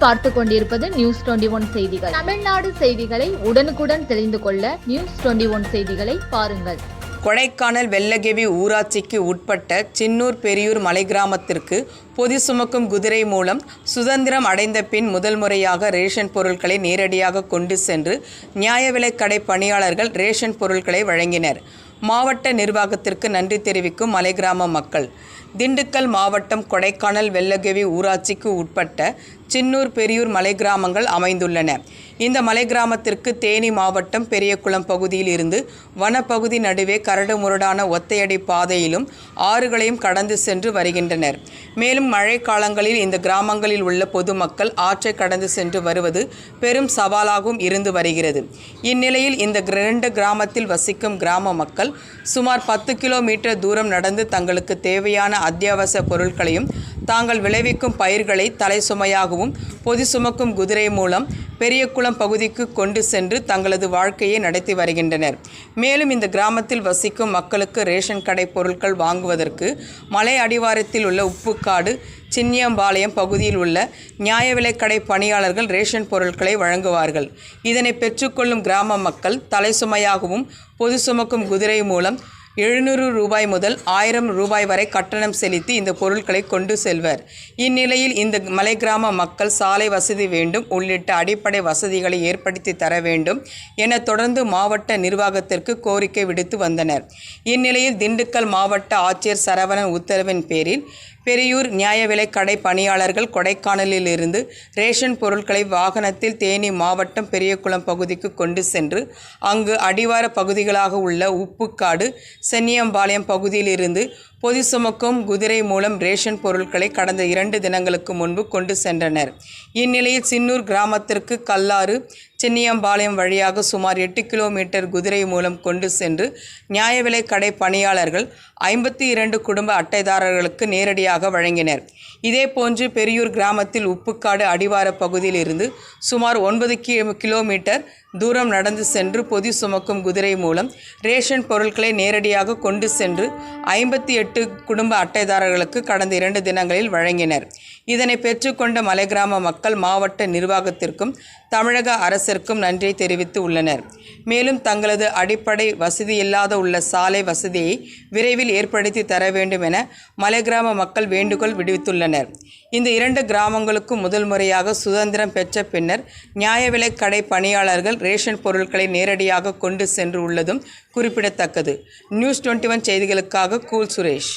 நீங்கள் பார்த்து கொண்டிருப்பது நியூஸ் டுவெண்டி ஒன் செய்திகள். தமிழ்நாடு செய்திகளை உடனுக்குடன் தெரிந்து கொள்ள நியூஸ் டுவெண்டி ஒன் செய்திகளை பாருங்கள். கொடைக்கானல் வெள்ளகெவி ஊராட்சிக்கு உட்பட்ட சின்னூர் பெரியூர் மலை கிராமத்திற்கு பொதி சுமக்கும் குதிரை மூலம் சுதந்திரம் அடைந்த பின் முதல் முறையாக ரேஷன் பொருட்களை நேரடியாக கொண்டு சென்று நியாய விலைக்கடை பணியாளர்கள் ரேஷன் பொருட்களை வழங்கினர். மாவட்ட நிர்வாகத்திற்கு நன்றி தெரிவிக்கும் மலை கிராம மக்கள். திண்டுக்கல் மாவட்டம் கொடைக்கானல் வெள்ளகெவி ஊராட்சிக்கு உட்பட்ட சின்னூர் பெரியூர் மலை கிராமங்கள் அமைந்துள்ளன. இந்த மலை கிராமத்திற்கு தேனி மாவட்டம் பெரியகுளம் பகுதியில் இருந்து வனப்பகுதி நடுவே கரடுமுரடான ஒத்தையடி பாதையிலும் ஆறுகளையும் கடந்து சென்று வருகின்றனர். மேலும் மழைக்காலங்களில் இந்த கிராமங்களில் உள்ள பொதுமக்கள் ஆற்றை கடந்து சென்று வருவது பெரும் சவாலாகவும் இருந்து வருகிறது. இந்நிலையில் இந்த இரண்டு கிராமத்தில் வசிக்கும் கிராம மக்கள் சுமார் பத்து கிலோமீட்டர் தூரம் நடந்து தங்களுக்கு தேவையான அத்தியாவசிய பொருட்களையும் தாங்கள் விளைவிக்கும் பயிர்களை தலை சுமையாகவும் பொதி சுமக்கும் குதிரை மூலம் பெரியகுளம் பகுதிக்கு கொண்டு சென்று தங்களது வாழ்க்கையை நடத்தி வருகின்றனர். மேலும் இந்த கிராமத்தில் வசிக்கும் மக்களுக்கு ரேஷன் கடை பொருட்கள் வாங்குவதற்கு மலை அடிவாரத்தில் உள்ள உப்புக்காடு சின்னியம்பாளையம் பகுதியில் உள்ள நியாய விலைக்கடை பணியாளர்கள் ரேஷன் பொருட்களை வழங்குவார்கள். இதனை பெற்றுக்கொள்ளும் கிராம மக்கள் தலை சுமையாகவும் பொது சுமக்கும் குதிரை மூலம் எழுநூறு ரூபாய் முதல் ஆயிரம் ரூபாய் வரை கட்டணம் செலுத்தி இந்த பொருட்களை கொண்டு செல்வர். இந்நிலையில் இந்த மலை கிராம மக்கள் சாலை வசதி வேண்டும் உள்ளிட்ட அடிப்படை வசதிகளை ஏற்படுத்தி தர வேண்டும் என தொடர்ந்து மாவட்ட நிர்வாகத்திற்கு கோரிக்கை விடுத்து வந்தனர். இந்நிலையில் திண்டுக்கல் மாவட்ட ஆட்சியர் சரவணன் உத்தரவின் பேரில் பெரியூர் நியாய விலைக் கடை பணியாளர்கள் கொடைக்கானலில் இருந்து ரேஷன் பொருட்களை வாகனத்தில் தேனி மாவட்டம் பெரியகுளம் பகுதிக்கு கொண்டு சென்று அங்கு அடிவார பகுதிகளாக உள்ள உப்புக்காடு சென்னியம்பாளையம் பகுதியில் இருந்து பொதி சுமக்கும் குதிரை மூலம் ரேஷன் பொருட்களை கடந்த இரண்டு தினங்களுக்கு முன்பு கொண்டு சென்றனர். இந்நிலையில் சின்னூர் கிராமத்திற்கு கல்லாறு சென்னியம்பாளையம் வழியாக சுமார் எட்டு கிலோமீட்டர் குதிரை மூலம் கொண்டு சென்று நியாய விலை கடை பணியாளர்கள் ஐம்பத்தி இரண்டு குடும்ப அட்டைதாரர்களுக்கு நேரடியாக வழங்கினர். இதேபோன்று பெரியூர் கிராமத்தில் உப்புக்காடு அடிவார பகுதியில் இருந்து சுமார் ஒன்பது கி கிலோமீட்டர் தூரம் நடந்து சென்று பொதி சுமக்கும் குதிரை மூலம் ரேஷன் பொருட்களை நேரடியாக கொண்டு சென்று ஐம்பத்தி எட்டு குடும்ப அட்டைதாரர்களுக்கு கடந்த இரண்டு தினங்களில் வழங்கினர். இதனை பெற்றுக்கொண்ட மலைகிராம மக்கள் மாவட்ட நிர்வாகத்திற்கும் தமிழக அரசிற்கும் நன்றி தெரிவித்து உள்ளனர். மேலும் தங்களது அடிப்படை வசதியில்லாத உள்ள சாலை வசதியை விரைவில் ஏற்படுத்தி தர வேண்டும் என மலைகிராம மக்கள் வேண்டுகோள் விடுவித்துள்ளனர். இந்த இரண்டு கிராமங்களுக்கும் முதல் முறையாக சுதந்திரம் பெற்ற பின்னர் நியாய விலை கடை பணியாளர்கள் ரேஷன் பொருட்களை நேரடியாக கொண்டு சென்று உள்ளதும் குறிப்பிடத்தக்கது. நியூஸ் டுவெண்ட்டி ஒன் செய்திகளுக்காக கூல் சுரேஷ்.